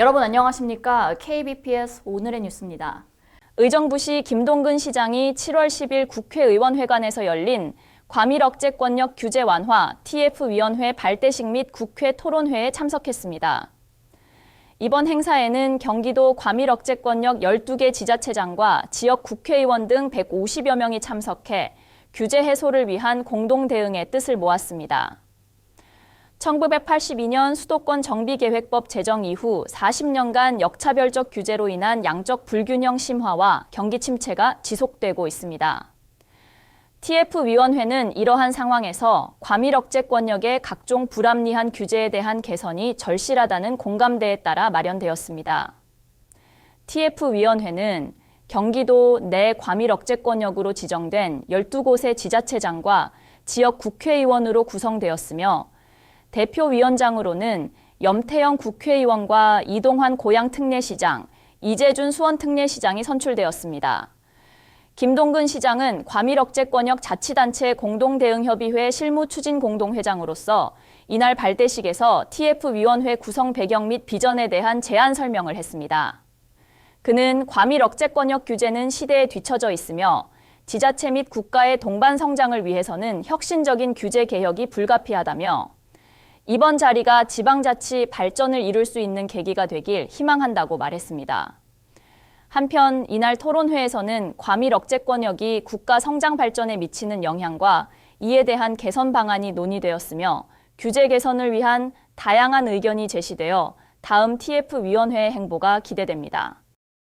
여러분 안녕하십니까? KBPS 오늘의 뉴스입니다. 의정부시 김동근 시장이 7월 10일 국회의원회관에서 열린 과밀 억제권력 규제 완화 TF위원회 발대식 및 국회 토론회에 참석했습니다. 이번 행사에는 경기도 과밀 억제권력 12개 지자체장과 지역 국회의원 등 150여 명이 참석해 규제 해소를 위한 공동 대응의 뜻을 모았습니다. 1982년 수도권 정비계획법 제정 이후 40년간 역차별적 규제로 인한 양적 불균형 심화와 경기 침체가 지속되고 있습니다. TF위원회는 이러한 상황에서 과밀 억제권력의 각종 불합리한 규제에 대한 개선이 절실하다는 공감대에 따라 마련되었습니다. TF위원회는 경기도 내 과밀 억제권력으로 지정된 12곳의 지자체장과 지역 국회의원으로 구성되었으며 대표위원장으로는 염태영 국회의원과 이동환 고양특례시장, 이재준 수원특례시장이 선출되었습니다. 김동근 시장은 과밀억제권역 자치단체 공동대응협의회 실무추진공동회장으로서 이날 발대식에서 TF위원회 구성 배경 및 비전에 대한 제안 설명을 했습니다. 그는 과밀억제권역 규제는 시대에 뒤처져 있으며 지자체 및 국가의 동반 성장을 위해서는 혁신적인 규제 개혁이 불가피하다며 이번 자리가 지방자치 발전을 이룰 수 있는 계기가 되길 희망한다고 말했습니다. 한편 이날 토론회에서는 과밀 억제권역이 국가 성장 발전에 미치는 영향과 이에 대한 개선 방안이 논의되었으며 규제 개선을 위한 다양한 의견이 제시되어 다음 TF위원회의 행보가 기대됩니다.